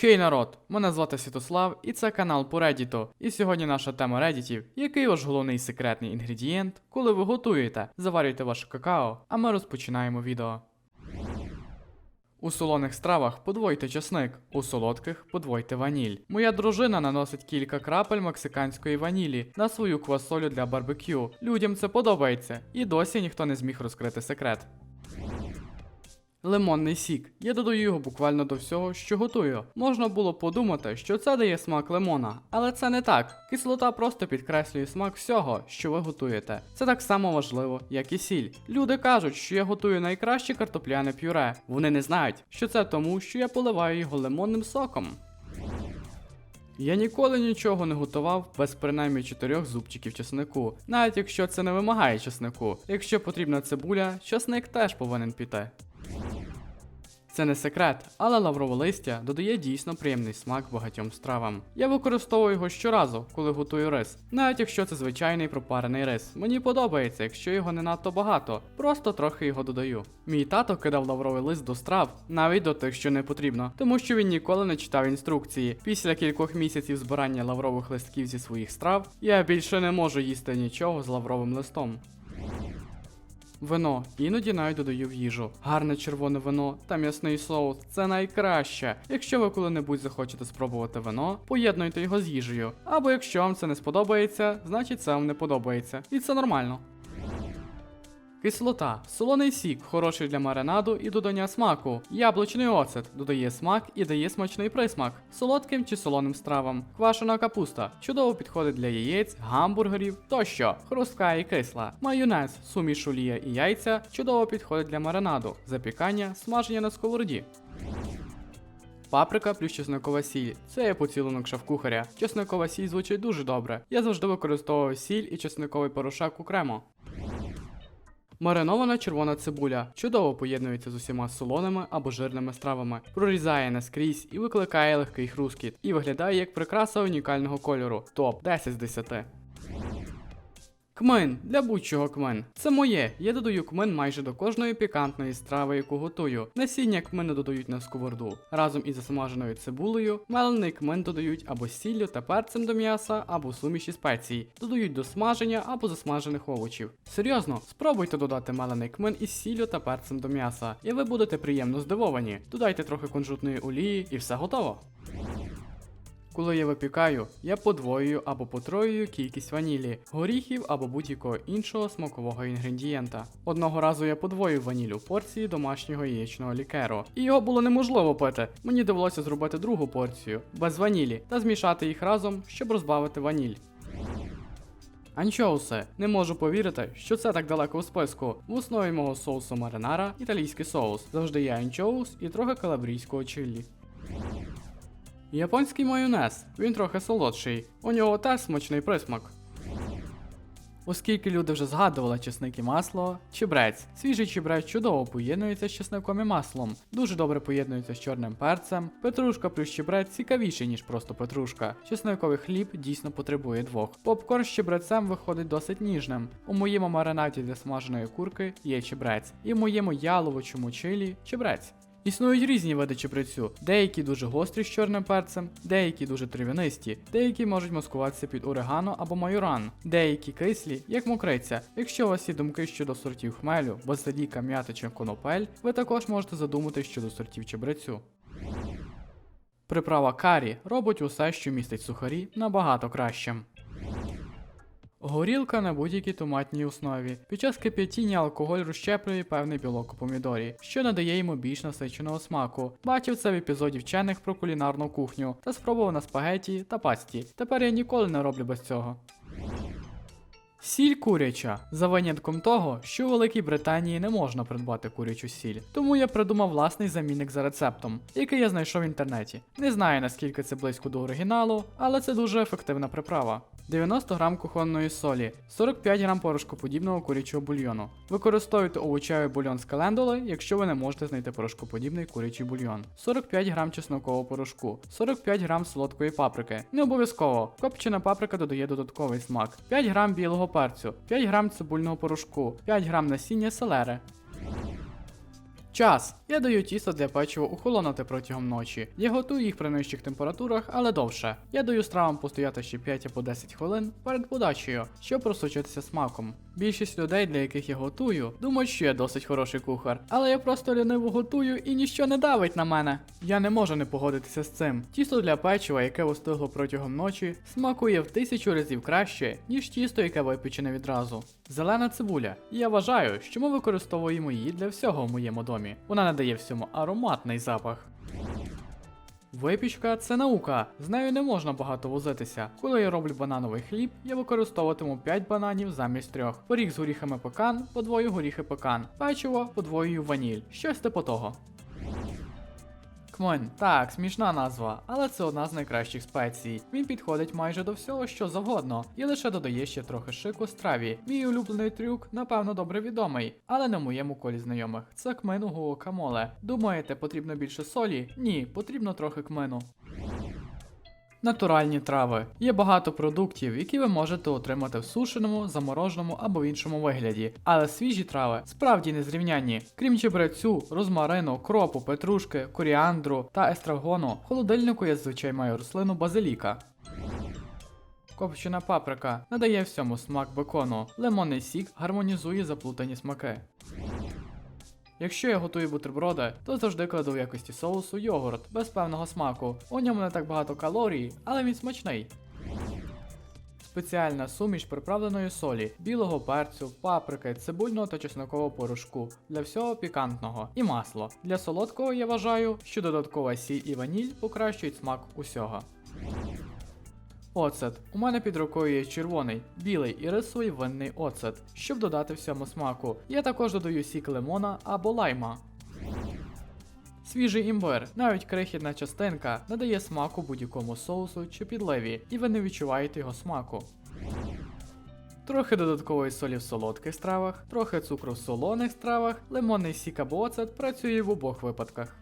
Хей народ! Мене звати Святослав і це канал по Reddit. І сьогодні наша тема реддітів. Який ваш головний секретний інгредієнт, коли ви готуєте? Заварюйте ваше какао, а ми розпочинаємо відео. У солоних стравах подвойте часник, у солодких подвойте ваніль. Моя дружина наносить кілька крапель мексиканської ванілі на свою квасолю для барбекю. Людям це подобається, і досі ніхто не зміг розкрити секрет. Лимонний сік. Я додаю його буквально до всього, що готую. Можна було подумати, що це дає смак лимона, але це не так. Кислота просто підкреслює смак всього, що ви готуєте. Це так само важливо, як і сіль. Люди кажуть, що я готую найкраще картопляне пюре. Вони не знають, що це тому, що я поливаю його лимонним соком. Я ніколи нічого не готував без принаймні чотирьох зубчиків чеснику, навіть якщо це не вимагає чеснику. Якщо потрібна цибуля, чесник теж повинен піти. Це не секрет, але лаврове листя додає дійсно приємний смак багатьом стравам. Я використовую його щоразу, коли готую рис, навіть якщо це звичайний пропарений рис. Мені подобається, якщо його не надто багато, просто трохи його додаю. Мій тато кидав лавровий лист до страв, навіть до тих, що не потрібно, тому що він ніколи не читав інструкції. Після кількох місяців збирання лаврових листків зі своїх страв, я більше не можу їсти нічого з лавровим листом. Вино іноді навіть додаю в їжу. Гарне червоне вино та м'ясний соус це найкраще. Якщо ви коли-небудь захочете спробувати вино, поєднуйте його з їжею. Або якщо вам це не сподобається, значить це вам не подобається. І це нормально. Кислота. Солоний сік хороший для маринаду і додання смаку. Яблучний оцет додає смак і дає смачний присмак. Солодким чи солоним стравам. Квашена капуста чудово підходить для яєць, гамбургерів тощо. Хрустка і кисла. Майонез, суміш олія і яйця чудово підходить для маринаду, запікання, смаження на сковороді. Паприка плюс чесникова сіль. Це є поцілунок шеф-кухаря. Чесникова сіль звучить дуже добре. Я завжди використовував сіль і чесниковий порошок окремо. Маринована червона цибуля чудово поєднується з усіма солоними або жирними стравами, прорізає наскрізь і викликає легкий хрускіт, і виглядає як прикраса унікального кольору. Топ 10 з 10. Кмин для будь-чого кмин. Це моє. Я додаю кмин майже до кожної пікантної страви, яку готую. Насіння кмину додають на сковороду. Разом із засмаженою цибулею, мелений кмин додають або сіллю та перцем до м'яса, або суміші спецій. Додають до смаження або засмажених овочів. Серйозно, спробуйте додати мелений кмин із сіллю та перцем до м'яса, і ви будете приємно здивовані. Додайте трохи кунжутної олії і все готово. Коли я випікаю, я подвоюю або потроюю кількість ванілі, горіхів або будь-якого іншого смакового інгредієнта. Одного разу я подвоїв ваніль у порції домашнього яєчного лікеру, і його було неможливо пити. Мені довелося зробити другу порцію без ванілі та змішати їх разом, щоб розбавити ваніль. Анчоуси. Не можу повірити, що це так далеко у списку. В основі мого соусу маринара італійський соус. Завжди є анчоус і трохи калабрійського чилі. Японський майонез. Він трохи солодший. У нього теж смачний присмак. Оскільки люди вже згадували чесник і масло, чебрець. Свіжий чебрець чудово поєднується з чесником і маслом, дуже добре поєднується з чорним перцем. Петрушка плюс чебрець цікавіше, ніж просто петрушка. Чесниковий хліб дійсно потребує двох. Попкорн з чебрецем виходить досить ніжним. У моєму маринаді для смаженої курки є чебрець, і в моєму яловичому чилі чебрець. Існують різні види чебрецю, деякі дуже гострі з чорним перцем, деякі дуже трав'янисті, деякі можуть маскуватися під орегано або майоран, деякі кислі, як мокриця. Якщо у вас є думки щодо сортів хмелю, базиліка, м'яти чи конопель, ви також можете задумати щодо сортів чебрецю. Приправа карі робить усе, що містить сухарі, набагато кращим. Горілка на будь-якій томатній основі. Під час кип'ятіння алкоголь розщеплює певний білок у помідорі, що надає йому більш насиченого смаку. Бачив це в епізоді вчених про кулінарну кухню та спробував на спагеті та пасті. Тепер я ніколи не роблю без цього. Сіль куряча за винятком того, що у Великій Британії не можна придбати курячу сіль. Тому я придумав власний замінник за рецептом, який я знайшов в інтернеті. Не знаю наскільки це близько до оригіналу, але це дуже ефективна приправа. 90 грам кухонної солі, 45 грам порошкоподібного курячого бульйону. Використовуйте овочевий бульйон з календули, якщо ви не можете знайти порошкоподібний курячий бульйон. 45 грам чеснокового порошку, 45 грам солодкої паприки. Не обов'язково, копчена паприка додає додатковий смак, 5 грам білого перцю, 5 грам цибульного порошку, 5 грам насіння селери. Час. Я даю тісто для печива охолонути протягом ночі. Я готую їх при нижчих температурах, але довше. Я даю стравам постояти ще 5 або 10 хвилин перед подачею, щоб просочитися смаком. Більшість людей, для яких я готую, думають, що я досить хороший кухар, але я просто ліниво готую і ніщо не давить на мене. Я не можу не погодитися з цим. Тісто для печива, яке остигло протягом ночі, смакує в тисячу разів краще, ніж тісто, яке випечене відразу. Зелена цибуля. Я вважаю, що ми використовуємо її для всього в моєму домі. Вона надає всьому ароматний запах. Випічка це наука, з нею не можна багато возитися. Коли я роблю банановий хліб, я використовуватиму 5 бананів замість трьох. Поріг з горіхами пекан, подвою горіхи пекан, печиво, подвоюю ваніль, щось типу того. Кмин, так, смішна назва, але це одна з найкращих спецій. Він підходить майже до всього, що завгодно, і лише додає ще трохи шику страві. Мій улюблений трюк, напевно, добре відомий, але в моєму колі знайомих. Це кмину гуакамоле. Думаєте, потрібно більше солі? Ні, потрібно трохи кмину. Натуральні трави. Є багато продуктів, які ви можете отримати в сушеному, замороженому або в іншому вигляді. Але свіжі трави справді незрівнянні. Крім чебрецю, розмарину, кропу, петрушки, коріандру та естрагону, в холодильнику я зазвичай маю рослину базиліка. Копчена паприка надає всьому смак бекону. Лимонний сік гармонізує заплутані смаки. Якщо я готую бутерброди, то завжди кладу в якості соусу йогурт без певного смаку. У ньому не так багато калорій, але він смачний. Спеціальна суміш приправленої солі, білого перцю, паприки, цибульного та чеснокового порошку для всього пікантного і масло. Для солодкого я вважаю, що додаткова сіль і ваніль покращують смак усього. Оцет. У мене під рукою є червоний, білий і рисовий винний оцет, щоб додати всьому смаку. Я також додаю сік лимона або лайма. Свіжий імбир, навіть крихітна частинка, надає смаку будь-якому соусу чи підливі, і ви не відчуваєте його смаку. Трохи додаткової солі в солодких стравах, трохи цукру в солоних стравах, лимонний сік або оцет працює в обох випадках.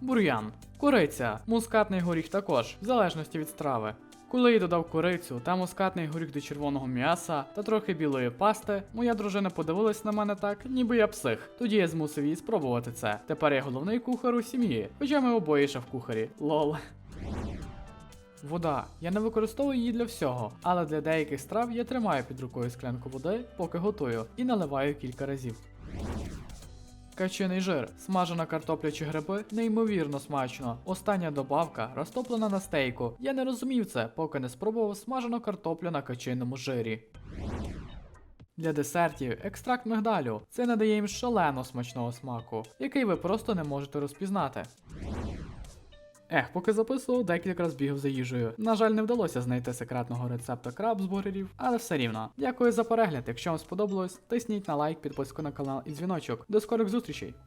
Бур'ян. Куриця. Мускатний горіх також, в залежності від страви. Коли я додав курицю та мускатний горіх до червоного м'яса та трохи білої пасти, моя дружина подивилась на мене так, ніби я псих. Тоді я змусив її спробувати це. Тепер я головний кухар у сім'ї, хоча ми обоє шеф-кухарі. Лол. Вода. Я не використовую її для всього, але для деяких страв я тримаю під рукою склянку води, поки готую, і наливаю кілька разів. Качений жир, смажена картопля чи гриби неймовірно смачно. Остання добавка розтоплена на стейку. Я не розумів це, поки не спробував смажену картоплю на качиному жирі. Для десертів екстракт мигдалю. Це надає їм шалено смачного смаку, який ви просто не можете розпізнати. Ех, поки записував, декілька раз бігав за їжею. На жаль, не вдалося знайти секретного рецепта крабсбургерів, але все рівно. Дякую за перегляд. Якщо вам сподобалось, тисніть на лайк, підписку на канал і дзвіночок. До скорих зустрічей!